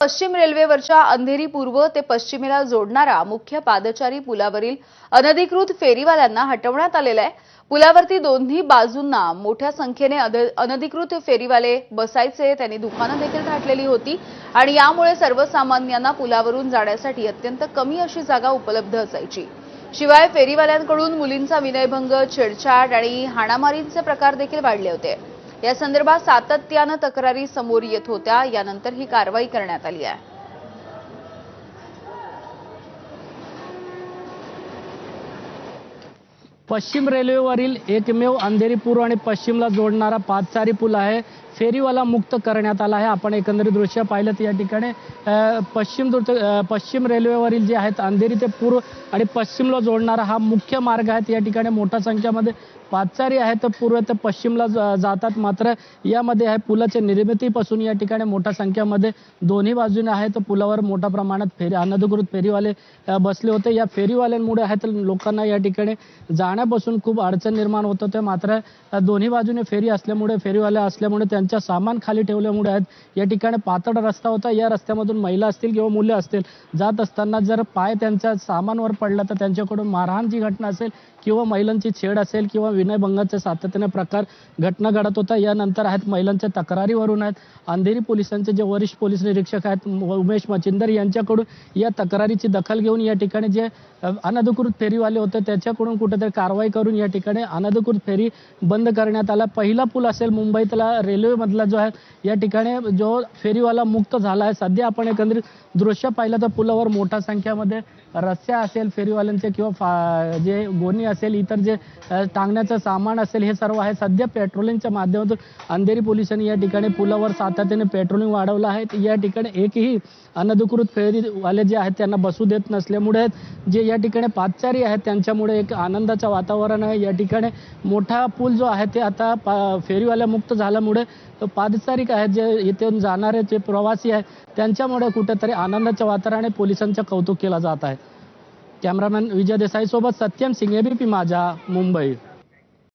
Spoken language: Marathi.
पश्चिम रेल्वेवरच्या अंधेरी पूर्व ते पश्चिमेला जोडणारा मुख्य पादचारी पुलावरील अनधिकृत फेरीवाल्यांना हटवण्यात आलेला आहे. पुलावरती दोन्ही बाजूंना मोठ्या संख्येने अध- अनधिकृत फेरीवाले बसायचे त्यांनी दुकानं देखील थाटलेली होती आणि यामुळे सर्वसामान्यांना पुलावरून जाण्यासाठी अत्यंत कमी अशी जागा उपलब्ध असायची. शिवाय फेरीवाल्यांकडून मुलींचा विनयभंग छेडछाड आणि हाणामारीचे प्रकार देखील वाढले होते. या संदर्भात सातत्यानं तक्रारी समोर येत होत्या. यानंतर ही कारवाई करण्यात आली आहे. पश्चिम रेल्वेवरील एकमेव अंधेरी पूर्व आणि पश्चिमला जोडणारा पादचारी पूल आहे. फेरीवाला मुक्त करण्यात आला आहे. आपण एकंदरीत दृश्य पाहिलं तर या ठिकाणी पश्चिम दृ- पश्चिम रेल्वेवरील जे आहेत अंधेरी ते पूर्व आणि पश्चिमला जोडणारा हा मुख्य मार्ग आहे. या ठिकाणी मोठ्या संख्येमध्ये पादचारी आहेत. तर पूर्व ते पश्चिमला जातात मात्र यामध्ये आहे पुलाच्या निर्मितीपासून या ठिकाणी मोठ्या संख्येमध्ये दोन्ही बाजूने आहेत तर पुलावर मोठ्या प्रमाणात फेरी अनधिकृत फेरीवाले बसले होते. या फेरीवाल्यांमुळे आहेत लोकांना या ठिकाणी जाण्यापासून खूप अडचण निर्माण होत होते. मात्र दोन्ही बाजूने फेरी असल्यामुळे फेरीवाले असल्यामुळे त्यांच्या सामान खाली ठेवल्यामुळे आहेत या ठिकाणी पातळ रस्ता होता. या रस्त्यामधून महिला असतील किंवा मुले असतील जात असताना जर पाय त्यांच्या सामानवर पडला तर त्यांच्याकडून मारहाणची घटना असेल किंवा महिलांची छेड असेल किंवा विनयभंगाचे सातत्याने प्रकार घटना घडत होता यानंतर आहेत महिलांच्या तक्रारीवरून आहेत. अंधेरी पोलिसांचे जे वरिष्ठ पोलीस निरीक्षक आहेत उमेश मचिंदर यांच्याकडून या तक्रारीची दखल घेऊन या ठिकाणी जे अनधिकृत फेरीवाले होते त्याच्याकडून कुठेतरी कारवाई करून या ठिकाणी अनधिकृत फेरी बंद करण्यात आला. पहिला पूल असेल मुंबईतला रेल्वेमधला जो आहे या ठिकाणी जो फेरीवाला मुक्त झाला आहे. सध्या आपण एकंदरीत दृश्य पाहिलं तर पुलावर मोठ्या संख्येमध्ये रस्त्या असेल फेरीवाल्यांचे किंवा फा जे गोणी असेल इतर जे टांगण्याचं सामान असेल हे सर्व आहे. सध्या पेट्रोलिंगच्या माध्यमातून अंधेरी पोलिसांनी या ठिकाणी पुलावर सातत्याने पेट्रोलिंग वाढवलं आहे. या ठिकाणी एकही अनधिकृत फेरीवाले जे आहेत त्यांना बसू देत नसल्यामुळे जे या ठिकाणी पादचारी आहेत त्यांच्यामुळे एक आनंदाचं वातावरण आहे. या ठिकाणी मोठा पूल जो आहे ते आता पा फेरीवाल्या मुक्त झाल्यामुळे पादचारिक आहेत जे इथून जाणारे जे प्रवासी आहेत त्यांच्यामुळे कुठेतरी आनंदाच्या वातावरणाने पोलिसांचं कौतुक केलं जात आहे. कॅमेरामॅन विजय देसाईसोबत सत्यम सिंग एबीपी माझा मुंबई.